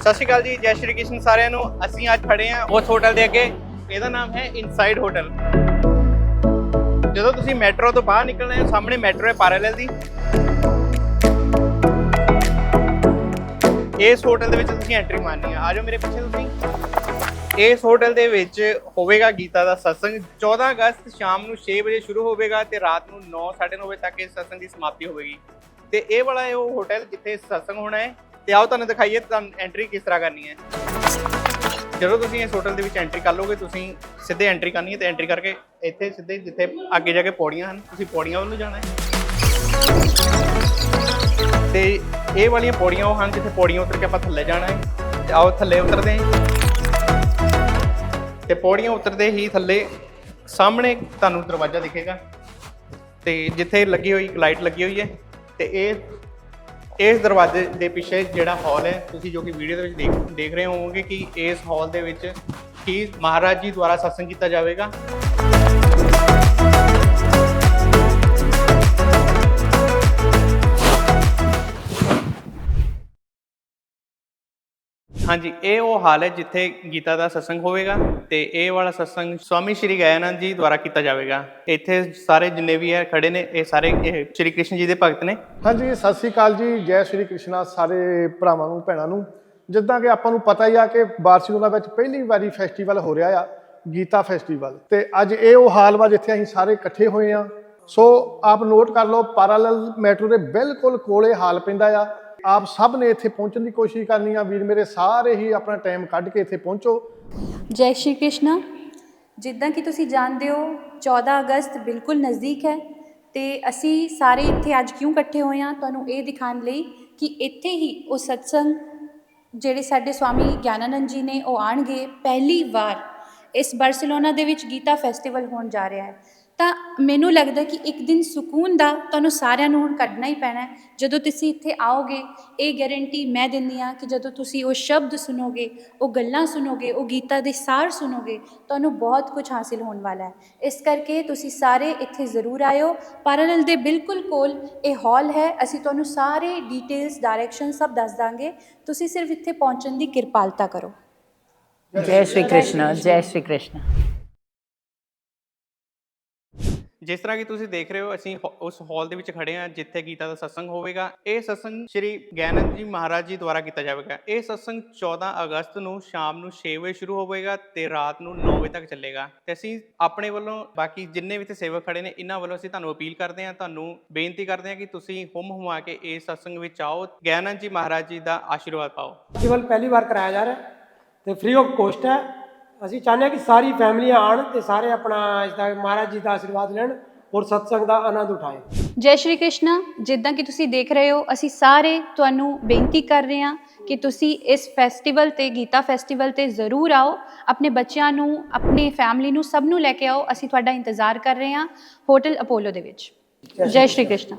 ਸਤਿ ਸ਼੍ਰੀ ਅਕਾਲ ਜੀ, ਜੈ ਸ਼੍ਰੀ ਕ੍ਰਿਸ਼ਨ ਸਾਰਿਆਂ ਨੂੰ। ਅਸੀਂ ਅੱਜ ਖੜੇ ਹਾਂ ਉਸ ਹੋਟਲ ਦੇ ਅੱਗੇ। ਇਹਦਾ ਨਾਮ ਹੈ ਇਨਸਾਈਡ ਹੋਟਲ ਜਦੋਂ ਤੁਸੀਂ ਮੈਟਰੋ ਤੋਂ ਬਾਹਰ ਨਿਕਲਣਾ ਹੈ, ਸਾਹਮਣੇ ਮੈਟਰੋ ਹੈ ਪੈਰਲਲ ਦੀ। ਇਸ ਹੋਟਲ ਦੇ ਵਿੱਚ ਤੁਸੀਂ ਐਂਟਰੀ ਮਾਰਨੀ ਹੈ। ਆ ਜਾਓ ਮੇਰੇ ਪਿੱਛੇ ਤੁਸੀਂ। ਇਸ ਹੋਟਲ ਦੇ ਵਿੱਚ ਹੋਵੇਗਾ ਗੀਤਾ ਦਾ ਸਤਸੰਗ। 14 ਅਗਸਤ ਸ਼ਾਮ ਨੂੰ 6 ਵਜੇ ਸ਼ੁਰੂ ਹੋਵੇਗਾ ਤੇ ਰਾਤ ਨੂੰ 9:30 ਵਜੇ ਤੱਕ ਇਸ ਸਤਸੰਗ ਦੀ ਸਮਾਪਤੀ ਹੋਵੇਗੀ। ਤੇ ਇਹ ਵਾਲਾ ਹੈ ਉਹ ਹੋਟਲ ਜਿੱਥੇ ਸਤਸੰਗ ਹੋਣਾ ਹੈ ਤੇ ਆਓ ਤੁਹਾਨੂੰ ਦਿਖਾਈਏ ਤੁਹਾਨੂੰ ਐਂਟਰੀ ਕਿਸ ਤਰ੍ਹਾਂ ਕਰਨੀ ਹੈ। ਜਦੋਂ ਤੁਸੀਂ ਇਸ ਹੋਟਲ ਦੇ ਵਿੱਚ ਐਂਟਰੀ ਕਰ ਲੋਗੇ ਤੁਸੀਂ ਸਿੱਧੇ ਐਂਟਰੀ ਕਰਨੀ ਹੈ ਤੇ ਐਂਟਰੀ ਕਰਕੇ ਇੱਥੇ ਸਿੱਧੇ ਜਿੱਥੇ ਅੱਗੇ ਜਾ ਕੇ ਪੌੜੀਆਂ ਹਨ, ਤੁਸੀਂ ਪੌੜੀਆਂ ਵੱਲ ਨੂੰ ਜਾਣਾ ਹੈ। ਤੇ ਇਹ ਵਾਲੀਆਂ ਪੌੜੀਆਂ ਉਹ ਹਨ ਜਿੱਥੇ ਪੌੜੀਆਂ ਉਤਰ ਕੇ ਆਪਾਂ ਥੱਲੇ ਜਾਣਾ ਹੈ। ਤੇ ਆਓ ਥੱਲੇ ਉਤਰਦੇ ਹਾਂ। ਤੇ ਪੌੜੀਆਂ ਉਤਰਦੇ ਹੀ ਥੱਲੇ ਸਾਹਮਣੇ ਤੁਹਾਨੂੰ ਦਰਵਾਜ਼ਾ ਦਿਖੇਗਾ। ਤੇ ਜਿੱਥੇ ਲੱਗੀ ਹੋਈ ਲਾਈਟ ਲੱਗੀ ਹੋਈ ਹੈ, ਤੇ ਇਹ ਇਸ ਦਰਵਾਜ਼ੇ ਦੇ ਪਿੱਛੇ ਜਿਹੜਾ ਹਾਲ ਹੈ, ਤੁਸੀਂ ਜੋ ਕਿ ਵੀਡੀਓ ਦੇ ਵਿੱਚ ਦੇਖ ਦੇਖ ਰਹੇ ਹੋਵੋਗੇ ਕਿ ਇਸ ਹਾਲ ਦੇ ਵਿੱਚ ਕੀ ਮਹਾਰਾਜ ਜੀ ਦੁਆਰਾ ਸਤਸੰਗ ਕੀਤਾ ਜਾਵੇਗਾ। ਹਾਂਜੀ, ਇਹ ਉਹ ਹਾਲ ਹੈ ਜਿੱਥੇ ਗੀਤਾ ਦਾ ਸਤਸੰਗ ਹੋਵੇਗਾ। ਤੇ ਇਹ ਵਾਲਾ ਸਤਸੰਗ ਸਵਾਮੀ ਸ਼੍ਰੀ ਗਯਾਨੰਦ ਜੀ ਦੁਆਰਾ ਕੀਤਾ ਜਾਵੇਗਾ। ਇੱਥੇ ਸਾਰੇ ਜਿੰਨੇ ਵੀ ਹੈ ਖੜੇ ਨੇ, ਇਹ ਸਾਰੇ ਸ਼੍ਰੀ ਕ੍ਰਿਸ਼ਨ ਜੀ ਦੇ ਭਗਤ ਨੇ। ਹਾਂਜੀ, ਸਤਿ ਸ੍ਰੀ ਅਕਾਲ ਜੀ। ਜੈ ਸ਼੍ਰੀ ਕ੍ਰਿਸ਼ਨਾ ਸਾਰੇ ਭਰਾਵਾਂ ਨੂੰ, ਭੈਣਾਂ ਨੂੰ। ਜਿੱਦਾਂ ਕਿ ਆਪਾਂ ਨੂੰ ਪਤਾ ਹੀ ਆ ਕਿ ਬਾਰਸੀਲੋਨਾ ਵਿੱਚ ਪਹਿਲੀ ਵਾਰੀ ਫੈਸਟੀਵਲ ਹੋ ਰਿਹਾ ਆ, ਗੀਤਾ ਫੈਸਟੀਵਲ ਤੇ ਅੱਜ ਇਹ ਉਹ ਹਾਲ ਵਾ ਜਿੱਥੇ ਅਸੀਂ ਸਾਰੇ ਇਕੱਠੇ ਹੋਏ ਆ। ਸੋ ਆਪ ਨੋਟ ਕਰ ਲਓ ਪੈਰਲਲ ਮੈਟਰੋ ਦੇ ਬਿਲਕੁਲ ਕੋਲੇ ਹਾਲ ਪੈਂਦਾ ਆ। ਆਪ ਸਭ ਨੇ ਇੱਥੇ ਪਹੁੰਚਣ ਦੀ ਕੋਸ਼ਿਸ਼ ਕਰਨੀ ਆ। ਵੀਰ ਮੇਰੇ ਸਾਰੇ ਹੀ ਆਪਣਾ ਟਾਈਮ ਕੱਢ ਕੇ ਇੱਥੇ ਪਹੁੰਚੋ। ਜੈ ਸ਼੍ਰੀ ਕ੍ਰਿਸ਼ਨਾ। ਜਿੱਦਾਂ ਕਿ ਤੁਸੀਂ ਜਾਣਦੇ ਹੋ 14 ਅਗਸਤ ਬਿਲਕੁਲ ਨਜ਼ਦੀਕ ਹੈ ਤੇ ਅਸੀਂ ਸਾਰੇ ਇੱਥੇ ਅੱਜ ਕਿਉਂ ਇਕੱਠੇ ਹੋਏ ਹਾਂ? ਤੁਹਾਨੂੰ ਇਹ ਦਿਖਾਉਣ ਲਈ ਕਿ ਇੱਥੇ ਹੀ ਉਹ ਸਤਸੰਗ ਜਿਹੜੇ ਸਾਡੇ ਸਵਾਮੀ ਗਿਆਨਾਨੰਦ ਜੀ ਨੇ ਉਹ ਆਣਗੇ ਪਹਿਲੀ ਵਾਰ। ਇਸ ਬਾਰਸੀਲੋਨਾ ਦੇ ਵਿੱਚ ਗੀਤਾ ਫੈਸਟੀਵਲ ਹੋਣ ਜਾ ਰਿਹਾ ਹੈ। ਤਾਂ ਮੈਨੂੰ ਲੱਗਦਾ ਕਿ ਇੱਕ ਦਿਨ ਸਕੂਨ ਦਾ ਤੁਹਾਨੂੰ ਸਾਰਿਆਂ ਨੂੰ ਹੁਣ ਕੱਢਣਾ ਹੀ ਪੈਣਾ ਜਦੋਂ ਤੁਸੀਂ ਇੱਥੇ ਆਓਗੇ, ਇਹ ਗਾਰੰਟੀ ਮੈਂ ਦਿੰਦੀ ਆ ਕਿ ਜਦੋਂ ਤੁਸੀਂ ਉਹ ਸ਼ਬਦ ਸੁਣੋਗੇ, ਉਹ ਗੱਲਾਂ ਸੁਣੋਗੇ, ਉਹ ਗੀਤਾ ਦੇ ਸਾਰ ਸੁਣੋਗੇ, ਤੁਹਾਨੂੰ ਬਹੁਤ ਕੁਝ ਹਾਸਿਲ ਹੋਣ ਵਾਲਾ ਹੈ। ਇਸ ਕਰਕੇ ਤੁਸੀਂ ਸਾਰੇ ਇੱਥੇ ਜ਼ਰੂਰ ਆਇਓ। ਪੈਰਲਲ ਦੇ ਬਿਲਕੁਲ ਕੋਲ ਇਹ ਹਾਲ ਹੈ। ਅਸੀਂ ਤੁਹਾਨੂੰ ਸਾਰੇ ਡਿਟੇਲਸ ਡਾਇਰੈਕਸ਼ਨ ਸਭ ਦੱਸ ਦਾਂਗੇ। ਤੁਸੀਂ ਸਿਰਫ ਇੱਥੇ ਪਹੁੰਚਣ ਦੀ ਕਿਰਪਾਲਤਾ ਕਰੋ। ਜੈ ਸ਼੍ਰੀ ਕ੍ਰਿਸ਼ਨ, ਜੈ ਸ਼੍ਰੀ ਕ੍ਰਿਸ਼ਨ। ਜਿਸ ਤਰ੍ਹਾਂ ਕਿ ਤੁਸੀਂ ਦੇਖ ਰਹੇ ਹੋ, ਅਸੀਂ ਉਸ ਹਾਲ ਦੇ ਵਿੱਚ ਖੜੇ ਹਾਂ ਜਿੱਥੇ ਗੀਤਾ ਦਾ ਸਤਸੰਗ ਹੋਵੇਗਾ। ਇਹ ਸਤਸੰਗ ਸ਼੍ਰੀ ਗਿਆਨੰਦ ਜੀ ਮਹਾਰਾਜ ਜੀ ਦੁਆਰਾ ਕੀਤਾ ਜਾਵੇਗਾ। ਇਹ ਸਤਸੰਗ 14 ਅਗਸਤ ਨੂੰ ਸ਼ਾਮ ਨੂੰ 6 ਵਜੇ ਸ਼ੁਰੂ ਹੋਵੇਗਾ ਤੇ ਰਾਤ ਨੂੰ 9 ਵਜੇ ਤੱਕ ਚੱਲੇਗਾ। ਤੇ ਅਸੀਂ ਆਪਣੇ ਵੱਲੋਂ ਬਾਕੀ ਜਿੰਨੇ ਵੀ ਇੱਥੇ ਸੇਵਕ ਖੜੇ ਨੇ, ਇਹਨਾਂ ਵੱਲੋਂ ਅਸੀਂ ਤੁਹਾਨੂੰ ਅਪੀਲ ਕਰਦੇ ਹਾਂ, ਤੁਹਾਨੂੰ ਬੇਨਤੀ ਕਰਦੇ ਹਾਂ ਕਿ ਤੁਸੀਂ ਹੁਮ ਹੁਮਾ ਕੇ ਇਸ ਸਤਸੰਗ ਵਿੱਚ ਆਓ। ਗਿਆਨੰਦ ਜੀ ਮਹਾਰਾਜ ਜੀ ਦਾ ਆਸ਼ੀਰਵਾਦ ਪਾਓ। ਕੇਵਲ ਪਹਿਲੀ ਵਾਰ ਕਰਾਇਆ ਜਾ ਰਿਹਾ ਹੈ ਤੇ ਫ੍ਰੀ ਆਫ ਕੋਸਟ ਹੈ। ਅਸੀਂ ਚਾਹੁੰਦੇ ਹਾਂ ਕਿ ਸਾਰੀ ਫੈਮਲੀਆਂ ਆਣ ਤੇ ਸਾਰੇ ਆਪਣਾ ਇਸ ਦਾ ਮਹਾਰਾਜ ਜੀ ਦਾ ਆਸ਼ੀਰਵਾਦ ਲੈਣ ਔਰ ਸਤਸੰਗ ਦਾ ਆਨੰਦ ਉਠਾਏ। ਜੈ ਸ਼੍ਰੀ ਕ੍ਰਿਸ਼ਨਾ। ਜਿੱਦਾਂ ਕਿ ਤੁਸੀਂ ਦੇਖ ਰਹੇ ਹੋ ਅਸੀਂ ਸਾਰੇ ਤੁਹਾਨੂੰ ਬੇਨਤੀ ਕਰ ਰਹੇ ਹਾਂ ਕਿ ਤੁਸੀਂ ਇਸ ਫੈਸਟੀਵਲ ਤੇ ਗੀਤਾ ਫੈਸਟੀਵਲ ਤੇ ਜ਼ਰੂਰ ਆਓ। ਆਪਣੇ ਬੱਚਿਆਂ ਨੂੰ ਆਪਣੀ ਫੈਮਿਲੀ ਨੂੰ ਸਭ ਨੂੰ ਲੈ ਕੇ ਆਓ। ਅਸੀਂ ਤੁਹਾਡਾ ਇੰਤਜ਼ਾਰ ਕਰ ਰਹੇ ਹਾਂ ਹੋਟਲ ਅਪੋਲੋ ਦੇ ਵਿੱਚ। ਜੈ ਸ਼੍ਰੀ ਕ੍ਰਿਸ਼ਨਾ।